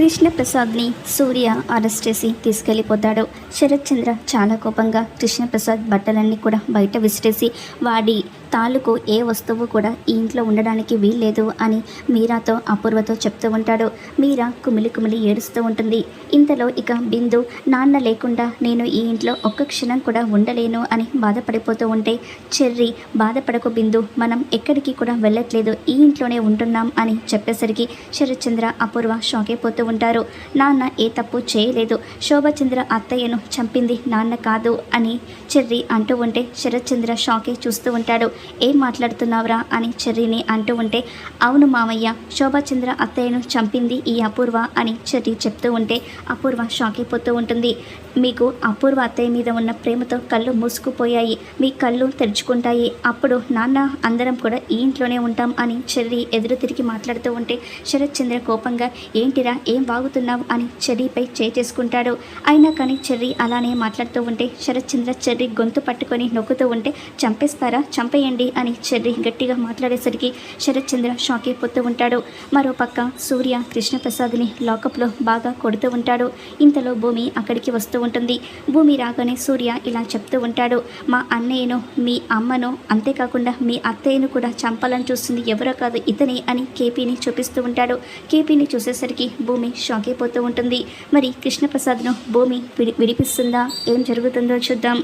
కృష్ణప్రసాద్ని సూర్య arrest చేసి తీసుకెళ్ళిపోతాడు శరత్ చంద్ర చాలా కోపంగా కృష్ణప్రసాద్ బట్టలన్నీ కూడా బయట విసిరేసి వాడి తాలూకు ఏ వస్తువు కూడా ఈ ఇంట్లో ఉండడానికి వీల్లేదు అని మీరాతో అపూర్వతో చెప్తూ ఉంటాడు. మీరా కుమిలి కుమిలి ఏడుస్తూ ఉంటుంది. ఇంతలో ఇక బిందు నాన్న లేకుండా నేను ఈ ఇంట్లో ఒక్క క్షణం కూడా ఉండలేను అని బాధపడిపోతూ ఉంటే చెర్రి బాధపడకు బిందు మనం ఎక్కడికి కూడా వెళ్ళట్లేదు. ఈ ఇంట్లోనే ఉంటున్నాం అని చెప్పేసరికి శరత్చంద్ర అపూర్వ షాక్ అయిపోతూ ఉంటారు. నాన్న ఏ తప్పు చేయలేదు. శోభచంద్ర అత్తయ్యను చంపింది నాన్న కాదు అని చెర్రి అంటూ ఉంటే శరత్చంద్ర షాకే చూస్తూ ఉంటాడు. ఏం మాట్లాడుతున్నావురా అని చెర్రిని అంటూ ఉంటే అవును మామయ్య శోభచంద్ర అత్తయ్యను చంపింది ఈ అపూర్వ అని చెర్రి చెప్తూ ఉంటే అపూర్వ షాక్ అయిపోతూ ఉంటుంది. మీకు అపూర్వ అత్తయ్య మీద ఉన్న ప్రేమతో కళ్ళు మూసుకుపోయాయి. మీ కళ్ళు తెరుచుకుంటాయి. అప్పుడు నాన్న అందరం కూడా ఈ ఇంట్లోనే ఉంటాం అని చెర్రి ఎదురు తిరిగి మాట్లాడుతూ ఉంటే శరత్చంద్ర కోపంగా ఏంటిరా ఏం వాగుతున్నావు అని చెర్రీపై చేసుకుంటాడు అయినా కానీ చెర్రి అలానే మాట్లాడుతూ ఉంటే శరత్ చంద్ర గొంతు పట్టుకొని నొక్కుతూ ఉంటే చంపేస్తారా? చంపేయండి అని చెర్రి గట్టిగా మాట్లాడేసరికి శరత్ చంద్ర షాక్ అయిపోతూ ఉంటాడు. మరోపక్క సూర్య కృష్ణప్రసాద్ని లాకప్లో బాగా కొడుతూ ఉంటాడు. ఇంతలో భూమి అక్కడికి వస్తూ ఉంటుంది. భూమి రాగానే సూర్య ఇలా చెప్తూ ఉంటాడు. మా అన్నయ్యను మీ అమ్మను అంతేకాకుండా మీ అత్తయ్యను కూడా చంపాలని చూస్తుంది ఎవరో కాదు ఇతనే అని కేపీని చూపిస్తూ ఉంటాడు. కేపీని చూసేసరికి భూమి భూమి షాక్ అయిపోతూ ఉంటుంది. మరి కృష్ణప్రసాద్ను భూమి విడి విడిపిస్తుందా? ఏం జరుగుతుందో చూద్దాం.